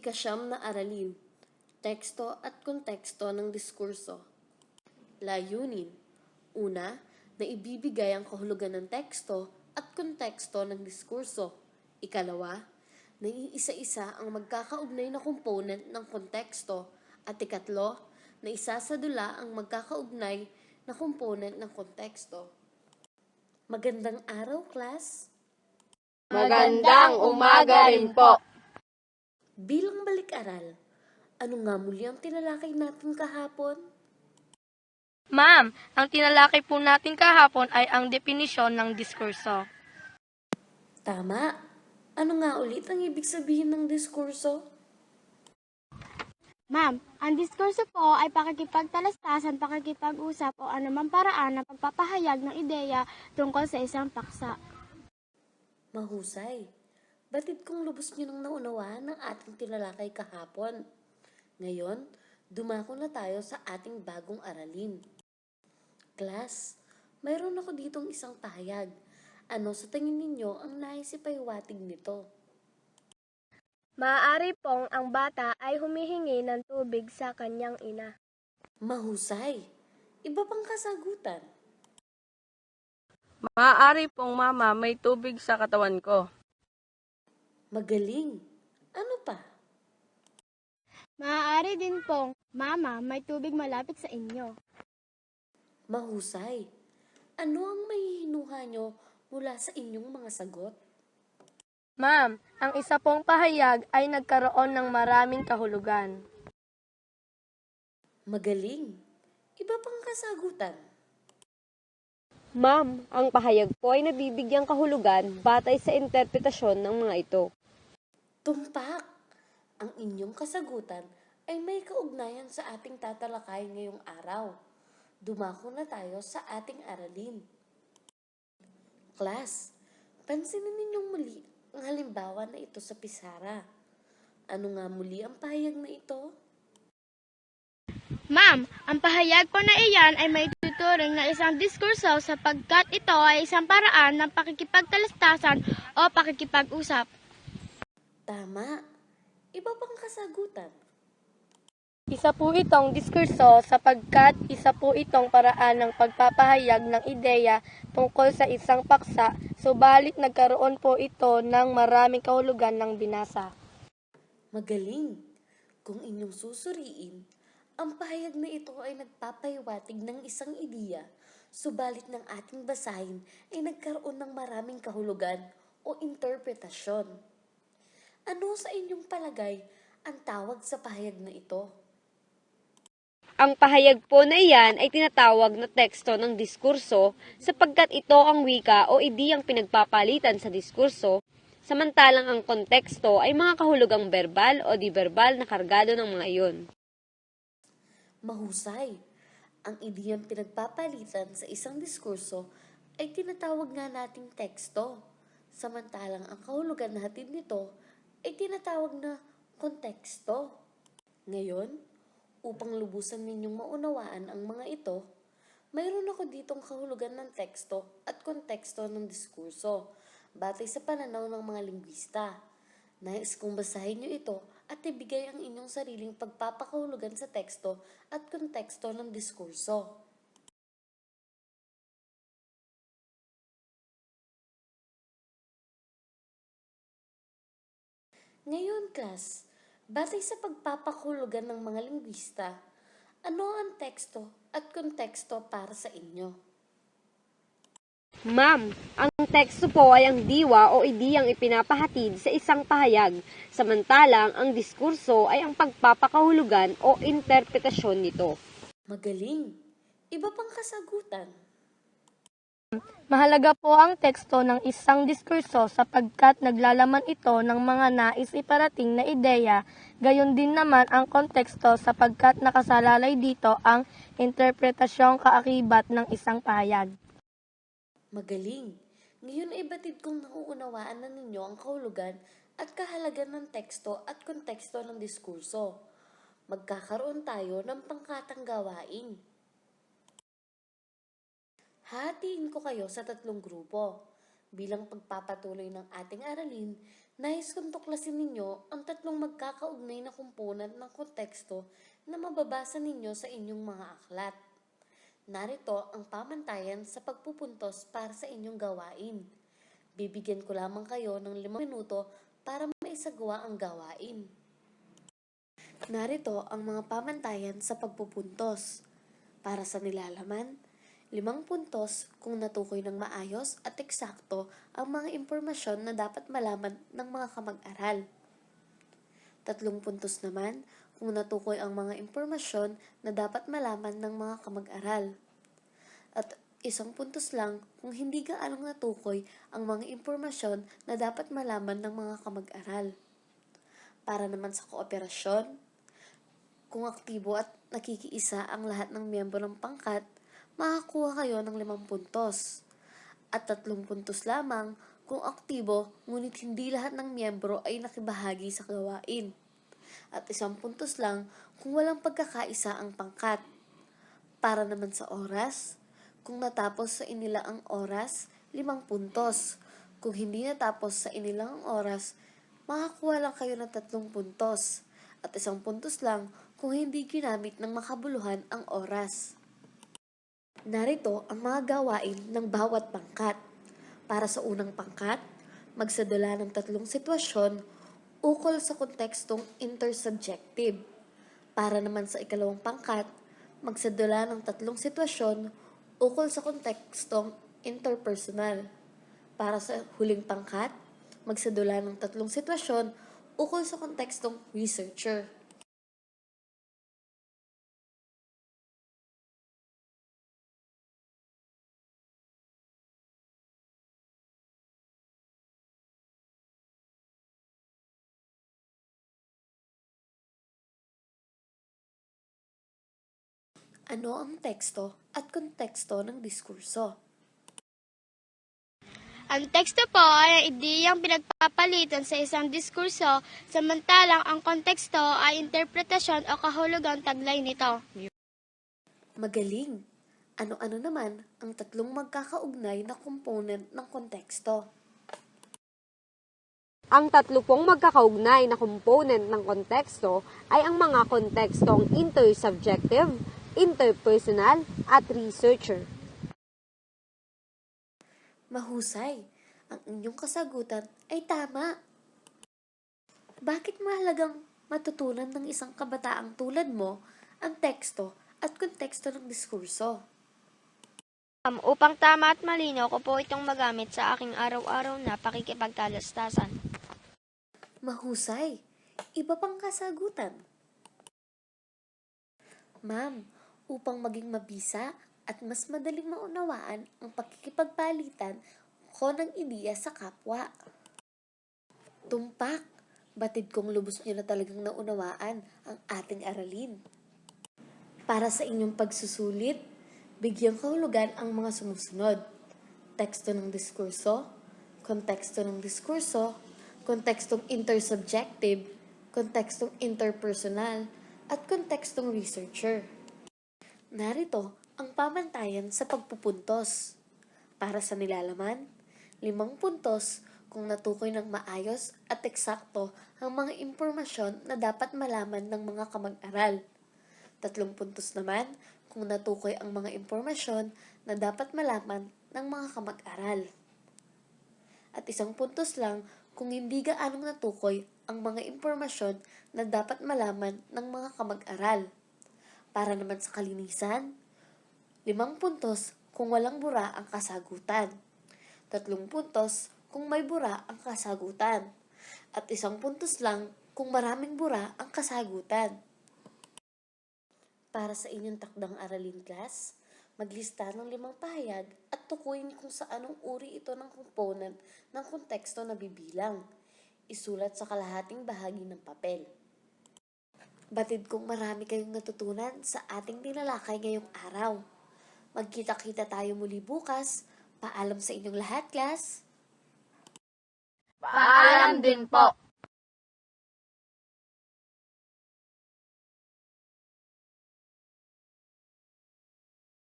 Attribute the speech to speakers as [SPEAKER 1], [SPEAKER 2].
[SPEAKER 1] Ikasyam na aralin. Teksto at konteksto ng diskurso. Layunin. Una, na ibibigay ang kahulugan ng teksto at konteksto ng diskurso. Ikalawa, na iisa-isa ang magkakaugnay na component ng konteksto. At ikatlo, na isasadula ang magkakaugnay na component ng konteksto. Magandang araw, class!
[SPEAKER 2] Magandang umaga rin po.
[SPEAKER 1] Bilang balik-aral, ano nga muli ang tinalakay natin kahapon?
[SPEAKER 2] Ma'am, ang tinalakay po natin kahapon ay ang definisyon ng diskurso.
[SPEAKER 1] Tama. Ano nga ulit ang ibig sabihin ng diskurso?
[SPEAKER 3] Ma'am, ang diskurso po ay pakikipagtalastasan, pakikipag-usap o anumang paraan ng pagpapahayag ng ideya tungkol sa isang paksa.
[SPEAKER 1] Mahusay. Batid kong lubos niyo nang naunawaan ng ating tinalakay kahapon. Ngayon, dumako na tayo sa ating bagong aralin. Class, mayroon ako ditong isang pahayag. Ano sa tingin ninyo ang nais ipaiwatig nito?
[SPEAKER 2] Maaari pong ang bata ay humihingi ng tubig sa kanyang ina.
[SPEAKER 1] Mahusay. Iba pang kasagutan.
[SPEAKER 4] Maaari pong mama may tubig sa katawan ko.
[SPEAKER 1] Magaling. Ano pa?
[SPEAKER 3] Maaari din pong, Mama, may tubig malapit sa inyo.
[SPEAKER 1] Mahusay. Ano ang mahihinuha nyo mula sa inyong mga sagot?
[SPEAKER 2] Ma'am, ang isa pong pahayag ay nagkaroon ng maraming kahulugan.
[SPEAKER 1] Magaling. Iba pang kasagutan.
[SPEAKER 5] Ma'am, ang pahayag po ay nabibigyang kahulugan batay sa interpretasyon ng mga ito.
[SPEAKER 1] Tumpak! Ang inyong kasagutan ay may kaugnayan sa ating tatalakay ngayong araw. Dumako na tayo sa ating aralin. Class, pansinin ninyong muli ang halimbawa na ito sa pisara. Ano nga muli ang pahayag na ito?
[SPEAKER 3] Ma'am, ang pahayag po na iyan ay may tuturing na isang diskurso sapagkat ito ay isang paraan ng pakikipagtalastasan o pakikipag-usap.
[SPEAKER 1] Tama. Iba pang kasagutan.
[SPEAKER 2] Isa po itong diskurso sapagkat isa po itong paraan ng pagpapahayag ng ideya tungkol sa isang paksa, subalit nagkaroon po ito ng maraming kahulugan ng binasa.
[SPEAKER 1] Magaling. Kung inyong susuriin, ang pahayag na ito ay nagpapahiwatig ng isang ideya, subalit ng ating basahin ay nagkaroon ng maraming kahulugan o interpretasyon. Ano sa inyong palagay ang tawag sa pahayag na ito?
[SPEAKER 5] Ang pahayag po na iyan ay tinatawag na teksto ng diskurso sapagkat ito ang wika o ideyang pinagpapalitan sa diskurso, samantalang ang konteksto ay mga kahulugang verbal o di-verbal na kargado ng mga iyon.
[SPEAKER 1] Mahusay. Ang ideyang pinagpapalitan sa isang diskurso ay tinatawag nga nating teksto, samantalang ang kahulugan natin nito ay tinatawag na konteksto. Ngayon, upang lubusan ninyong maunawaan ang mga ito, mayroon ako ditong kahulugan ng teksto at konteksto ng diskurso, batay sa pananaw ng mga linggwista. Nais kong basahin niyo ito at ibigay ang inyong sariling pagpapakahulugan sa teksto at konteksto ng diskurso. Ngayon, class, batay sa pagpapakahulugan ng mga linggwista, ano ang teksto at konteksto para sa inyo?
[SPEAKER 5] Ma'am, ang teksto po ay ang diwa o ideyang ipinapahatid sa isang pahayag, samantalang ang diskurso ay ang pagpapakahulugan o interpretasyon nito.
[SPEAKER 1] Magaling! Iba pang kasagutan.
[SPEAKER 2] Mahalaga po ang teksto ng isang diskurso sapagkat naglalaman ito ng mga nais iparating na ideya, gayon din naman ang konteksto sapagkat nakasalalay dito ang interpretasyong kaakibat ng isang pahayag.
[SPEAKER 1] Magaling! Ngayon ay batid kong nauunawaan na ninyo ang kahulugan at kahalagan ng teksto at konteksto ng diskurso. Magkakaroon tayo ng pangkatang gawain. Hatiin ko kayo sa tatlong grupo. Bilang pagpapatuloy ng ating aralin, nais kong tuklasin ninyo ang tatlong magkaka magkakaugnay na komponent ng konteksto na mababasa ninyo sa inyong mga aklat. Narito ang pamantayan sa pagpupuntos para sa inyong gawain. Bibigyan ko lamang kayo ng limang minuto para maisagawa ang gawain. Narito ang mga pamantayan sa pagpupuntos. Para sa nilalaman, limang puntos kung natukoy ng maayos at eksakto ang mga impormasyon na dapat malaman ng mga kamag-aral. Tatlong puntos naman kung natukoy ang mga impormasyon na dapat malaman ng mga kamag-aral. At isang puntos lang kung hindi gaanong natukoy ang mga impormasyon na dapat malaman ng mga kamag-aral. Para naman sa kooperasyon, kung aktibo at nakikiisa ang lahat ng miyembro ng pangkat, makakuha kayo ng limang puntos. At tatlong puntos lamang kung aktibo ngunit hindi lahat ng miyembro ay nakibahagi sa gawain. At isang puntos lang kung walang pagkakaisa ang pangkat. Para naman sa oras, kung natapos sa inila ang oras, limang puntos. Kung hindi natapos sa inila ang oras, makakuha lang kayo ng tatlong puntos. At isang puntos lang kung hindi ginamit ng makabuluhan ang oras. Narito ang mga gawain ng bawat pangkat. Para sa unang pangkat, magsadala ng tatlong sitwasyon ukol sa kontekstong intersubjective. Para naman sa ikalawang pangkat, magsadala ng tatlong sitwasyon ukol sa kontekstong interpersonal. Para sa huling pangkat, magsadala ng tatlong sitwasyon ukol sa kontekstong researcher. Ano ang teksto at konteksto ng diskurso?
[SPEAKER 3] Ang teksto po ay ang ideyang pinagpapalitan sa isang diskurso, samantalang ang konteksto ay interpretasyon o kahulugang taglay nito.
[SPEAKER 1] Magaling! Ano-ano naman ang tatlong magkakaugnay na component ng konteksto?
[SPEAKER 5] Ang tatlo pong magkakaugnay na component ng konteksto ay ang mga kontekstong intersubjective, interpersonal, at researcher.
[SPEAKER 1] Mahusay! Ang inyong kasagutan ay tama! Bakit mahalagang matutunan ng isang kabataang tulad mo ang teksto at konteksto ng diskurso?
[SPEAKER 3] Um, upang tama at malinaw ko po itong magamit sa aking araw-araw na pakikipagtalastasan.
[SPEAKER 1] Mahusay! Iba pang kasagutan. Ma'am, upang maging mabisa at mas madaling maunawaan ang pakikipagpalitan ko ng ideya sa kapwa. Tumpak! Batid kong lubos niyo na talagang naunawaan ang ating aralin. Para sa inyong pagsusulit, bigyan kahulugan ang mga sumusunod. Teksto ng diskurso, konteksto ng diskurso, kontekstong intersubjective, kontekstong interpersonal, at kontekstong researcher. Narito ang pamantayan sa pagpupuntos. Para sa nilalaman, limang puntos kung natukoy ng maayos at eksakto ang mga impormasyon na dapat malaman ng mga kamag-aral. Tatlong puntos naman kung natukoy ang mga impormasyon na dapat malaman ng mga kamag-aral. At isang puntos lang kung hindi gaanong natukoy ang mga impormasyon na dapat malaman ng mga kamag-aral. Para naman sa kalinisan, limang puntos kung walang bura ang kasagutan. Tatlong puntos kung may bura ang kasagutan. At isang puntos lang kung maraming bura ang kasagutan. Para sa inyong takdang aralin class, maglista ng limang pahayag at tukuyin kung sa anong uri ito ng component ng konteksto na bibilang. Isulat sa kalahating bahagi ng papel. Batid kong marami kayong natutunan sa ating tinalakay ngayong araw. Magkita-kita tayo muli bukas. Paalam sa inyong lahat, class!
[SPEAKER 2] Paalam din po.